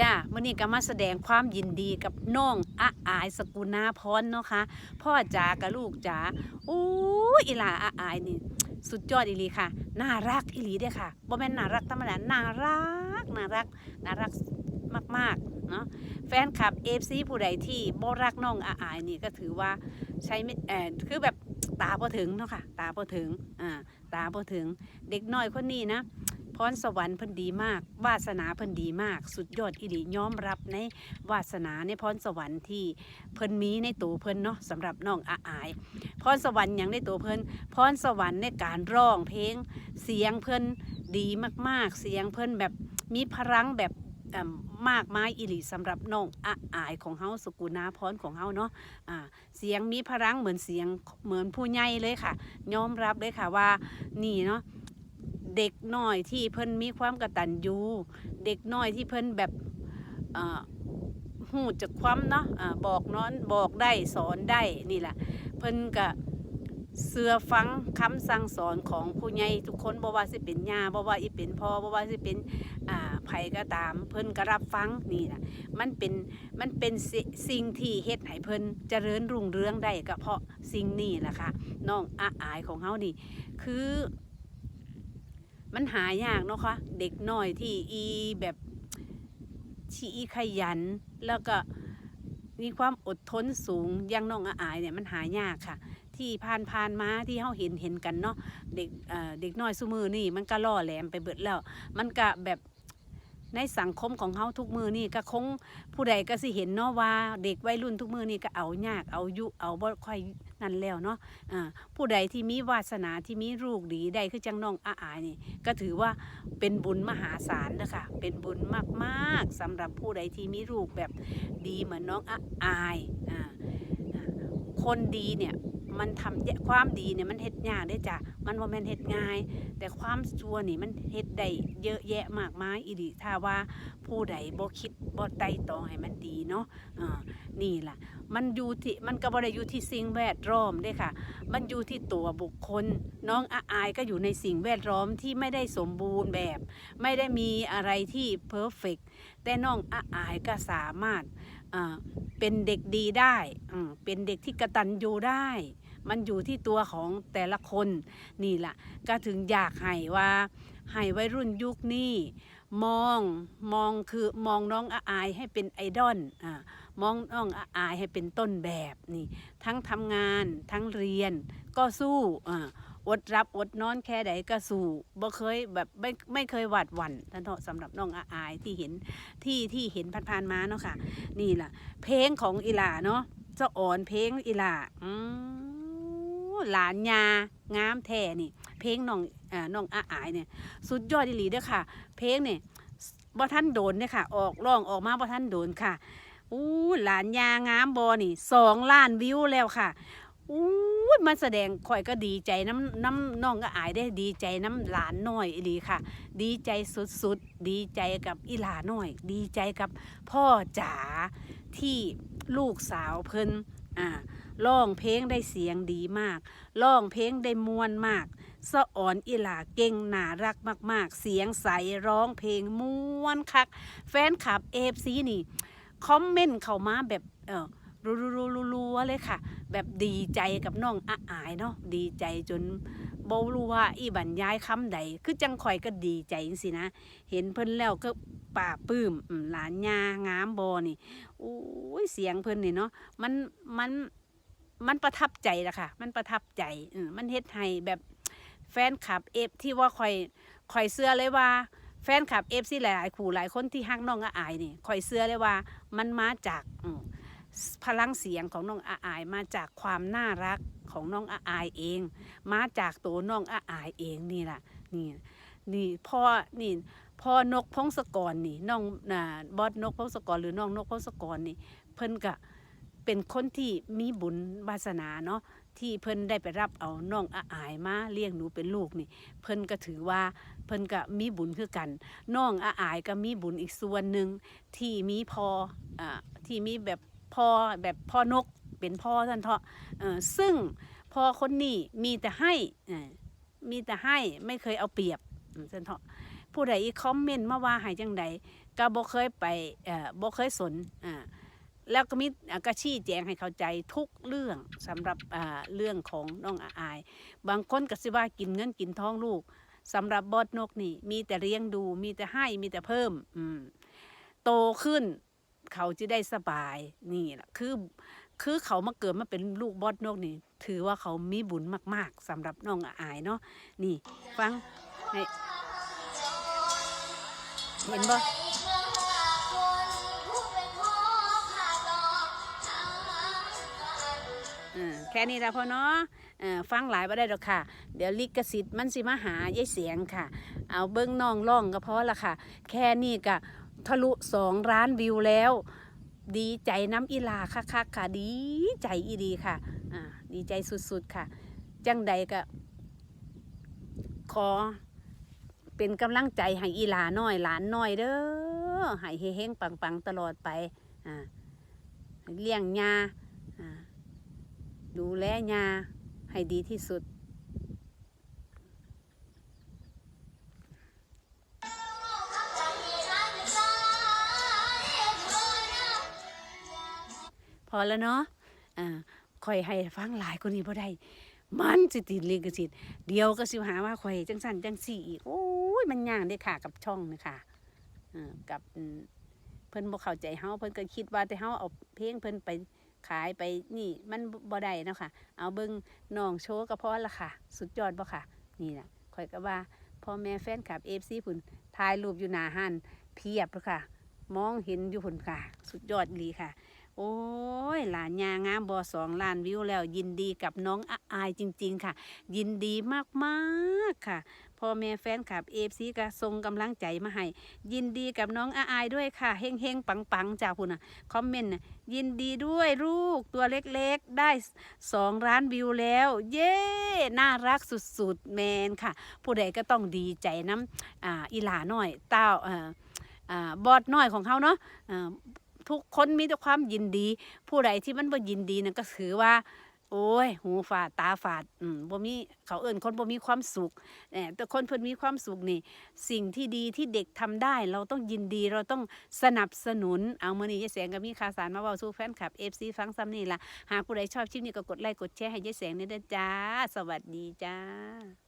จ้ามื่อนี้ก็มาแสดงความยินดีกับน้องอาอายสกุณาพรเนาะค่ะพ่อจ๋ากับลูกจ๋าโอ้ยอีหลาอาอายนี่ สุดยอดอีหลีค่ะ น่ารักอีหลีเด้อค่ะบ่แม่นน่ารักธรรมดาน่ารักน่ารักน่ารักมากๆเนาะแฟนคลับ FC ผู้ใดที่บ่รักน้องอาอายนี่ก็ถือว่าใช้ไม่เอ่อคือแบบตาบ่ถึงเนาะค่ะ ตาบ่ถึงอ่าตาบ่ถึงเด็กน้อยคนนี้นะ พรสวรรค์เพิ่นดีมาก วาสนาเพิ่นดีมาก สุดยอดอีหลียอมรับในวาสนาในพรสวรรค์ที่เพิ่นมีในตัวเพิ่นเนาะสำหรับน้องอาอายพรสวรรค์อย่างในตัวเพิ่นพรสวรรค์ในการร้องเพลง เสียงเพิ่นดีมากๆ เสียงเพิ่นแบบมีพลังแบบเอิ่มมากมายอีหลีสำหรับน้องอาอายของเฮาสกุณาพรของเฮาเนาะอ่าเสียงมีพลังเหมือนเสียงเหมือนผู้ใหญ่เลยค่ะยอมรับเลยค่ะว่านี่เนาะ เด็กน้อยที่เพิ่นมีความกระตัญญูเด็กน้อยที่เพิ่นแบบหูจากความเนาะอ่าบอกนอนบอกได้สอนได้นี่แหละเพิ่นก็เสือฟังคำสั่งสอนของผู้ใหญ่ทุกคนบ่ว่าสิเป็นย่าบ่ว่าสิเป็นพ่อบ่ว่าสิเป็นอ่าไผก็ตาม เพิ่นก็รับฟังนี่ล่ะมันเป็นมันเป็นสิสิ่งที่เฮ็ดให้เพิ่นเจริญรุ่งเรืองได้ก็เพราะสิ่งนี้แหละค่ะน้องอาอายของเฮานี่ คือ มันหายากเนาะคะเด็กน้อยที่อีแบบที่อีขยัน แล้วก็มีความอดทนสูงยังน้องอาอายเนี่ยมันหายากค่ะ ที่ผ่านผ่านมาที่เขาเห็นเห็นกันเนาะเด็กอ่อเด็กน้อยสุมือนี่มันก็ล่อแหลมไปเบิดแล้ว มันก็แบบในสังคมของเขาทุกมือนี่ก็คงผู้ใดก็สิเห็นเนาะว่า เด็กวัยรุ่นทุกมือนี่ก็เอายากเอายุเอาบ่ค่อย นั่นแล้วเนาะอ่าผู้ใดที่มีวาสนาที่มีลูกดีได้คือจังน้องอาอายนี่ ก็ถือว่าเป็นบุญมหาศาลนะคะเป็นบุญมากๆสำหรับผู้ใดที่มีลูกแบบดีเหมือนน้องอาอายอ่าคนดีเนี่ยมันทำแยความดีเนี่ยมันเฮ็ดยากได้จ้ะ มันว่าม่นเฮ็ดง่าย แต่ความชั่วนี่มันเฮ็ดได้เยอะแยะมากมายอีดีถ้าว่าผู้ใดบ่คิด บ่ไต่ตองให้มันดีเนาะอ่านี่ล่ะ มันอยู่ที่มันก็บ่ได้อยู่ที่สิ่งแวดล้อมเด้ค่ะ มันอยู่ที่ตัวบุคคล น้องอาอายก็อยู่ในสิ่งแวดล้อมที่ไม่ได้สมบูรณ์แบบ ไม่ได้มีอะไรที่เพอร์เฟกแต่น้องอาอายก็สามารถอ่าเป็นเด็กดีได้อืมเป็นเด็กที่กระตันยูได้มันอยู่ที่ตัวของแต่ละคนนี่แหละก็ถึงอยากให้ว่าให้วัยรุ่นยุคนี้ มองมองคือมองน้องอาอายให้เป็นไอดอลอ่ามองน้องอาอายให้เป็นต้นแบบนี่ทั้งทำงานทั้งเรียนก็สู้อ่าอดรับอดนอนแค่ใดก็สู้บ่เคยแบบไม่ไม่เคยหวาดหวั่นท่านเถาะสำหรับน้องอาอายที่เห็นที่ที่เห็นผ่านๆมาเนาะค่ะ นี่ล่ะ เพลงของอีหลาเนาะเจ้าอ่อนเพลงอีหลาอืม หลานยางามแท้นี่ เพลงน้องอ่าน้องอาอายเนี่ยสุดยอดอีหลีเด้อค่ะ เพลงเนี่ยบ่ท่านโดนเนี่ยค่ะ ออกร้องออกมาบ่ท่านโดนค่ะอู้หลานยางามบอนี่สองล้านวิวแล้วค่ะอู้ยมาแสดงข่อยก็ดีใจน้ำน้ำน้องก็อายได้ดีใจน้ำหลานน้อยอีหลีค่ะ ดีใจสุดๆ ดีใจกับอีหลาน้อย ดีใจกับพ่อจ๋าที่ลูกสาวเพิ่นอ่า ร้องเพลงได้เสียงดีมากร้องเพลงได้มวนมากสะอ่อนอีหลาเก่งน่ารักมาก ๆ เสียงใสร้องเพลงมวนคัก แฟนคลับเอฟซีนี่ คอมเมนต์เข้ามาแบบเออรัวๆเลยค่ะ แบบดีใจกับน้องอาอายเนาะดีใจจนบ่รู้ว่าอีบรรยายคำใด คือจังข่อยก็ดีใจสินะ เห็นเพิ่นแล้วก็ป่าปลื้มอืมหลานยางามบอนี่โอ้ยเสียงเพิ่นนี่เนาะมันมัน มันประทับใจละค่ะมันประทับใจออมันเฮ็ดให้แบบแฟนคลับเอฟที่ว่าข่อยข่อยเสื้อเลยว่า แฟนคลับเอฟซีหลายๆ คู่หลายคนที่ฮักน้องอาอายนี่ข่อยเสื้อเลยว่ามันมาจากพลังเสียงของน้องอาอายมาจากความน่ารักของน้องอาอายเอง มาจากตัวน้องอาอายเองนี่แหละนี่นี่พ่อนี่พ่อนกพงศกรนี่น้องน่ะบอสนกพงศกรหรือน้องนกพงศกรนี่เพิ่นก็ เป็นคนที่มีบุญวาสนาเนาะที่เพิ่นได้ไปรับเอาน้องอาอายมาเลี้ยงหนูเป็นลูกนี่ เพิ่นก็ถือว่าเพิ่นก็มีบุญคือกันน้องอาอายก็มีบุญอีกส่วนหนึ่งที่มีพออ่าที่มีแบบพ่อแบบพ่อนกเป็นพ่อท่านเถาะเออซึ่งพ่อคนนี้มีแต่ให้มีแต่ให้ไม่เคยเอาเปรียบท่านเถาะผู้ใดอีคอมเมนต์มาว่าให้จังใดก็บ่เคยไปเอ่อบ่เคยสนอ่า แล้วก็มีอะก็ชี้แจงให้เข้าใจทุกเรื่องสำหรับเรื่องของน้องอาอาย บางคนก็สิว่ากินเงินกินท้องลูกสำหรับบอดนกนี่ มีแต่เลี้ยงดู มีแต่ให้มีแต่เพิ่ม อืมโตขึ้น เขาจะได้สบายนี่แหละคือคือเขามาเกิดมาเป็นลูกบอดนกนี่ ถือว่าเขามีบุญมาก ๆสำหรับน้องอาอายเนาะนี่ ฟังเห็นบ่ ค่นี้ละพอเนาะเอฟังหลายบ่ได้ดอกค่ะ เดี๋ยวลิขสิทธิ์มันสิมาหายายเสียงค่ะ เอาเบิ้งน้องร้องก็พอละค่ะ แค่นี้ก็ทะลุสองล้านวิวแล้ว ดีใจน้ำอีลาคักๆค่ะ ดีใจอีดีค่ะดีใจสุดๆค่ะ จังใดก็ขอเป็นกำลังใจให้อีหลาน้อยหลานน้อยเด้อให้เฮงๆปังๆ ตลอดไป อ่าเลี้ยงยาอ่า ดูแลยาให้ดีที่สุด พอแล้วเนาะอ่าคอยให้ฟังหลายกว่านี้บ่ได้ มันสิติดลิขสิทธิ์เดียวก็สิหาว่าข่อยจังสันจังสี่อีก โอ้ย มันย่างได้ค่ะกับช่องนี่ค่ะอ่ากับเพิ่นบ่เข้าใจเฮาเพิ่นก็คิดว่าแต่เฮาเอาเพลงเพิ่นไป ขายไปนี่มันบ่ได้เนาะค่ะ เอาเบิ่งน้องโชว์ก็พอละค่ะ สุดยอดบ่ค่ะ นี่ล่ะข่อยก็ว่าพ่อแม่แฟนคลับ FC พุ่นถ่ายรูปอยู่หน้าห้านเพียบเลยค่ะ มองเห็นอยู่พุ่นค่ะ สุดยอดอีค่ะ โอ้ยหลานยางามบอสองล้านวิวแล้ว ยินดีกับน้องอาอายจริง ๆ ค่ะ ยินดีมากๆค่ะพ่อแม่แฟนคลับเอฟซีก็ส่งกำลังใจมาให้ ยินดีกับน้องอาอายด้วยค่ะ เฮงเฮงๆปังๆจากพุ่นน่ะคอมเมนต์น่ะยินดีด้วยลูกตัวเล็กๆ ได้สองล้านวิวแล้ว เย้ น่ารักสุดๆ แมนค่ะ ผู้ใดก็ต้องดีใจน้ำอ่าอีหลาน้อยเต้าอ่าอ่าบอดน้อยของเขาเนาะทุกคนมีแต่ความยินดี ผู้ใดที่มันบ่ยินดีนั่นก็ถือว่า โอ้ย หูฝาดตาฝาดอืมบ่มีเขาเอิ่นคนบ่มีความสุขเออแต่คนเพิ่นมีความสุขนี่ สิ่งที่ดีที่เด็กทำได้ เราต้องยินดีเราต้องสนับสนุนเอามื้อนี้ยายแสงก็มีข่าวสารมาเว้าสู่แฟนคลับ FC ฟังซ้ำนี่ล่ะหากผู้ใดชอบคลิปนี้ก็กดไลค์กดแชร์ให้ยายแสงด้วยเด้จ้า สวัสดีจ้า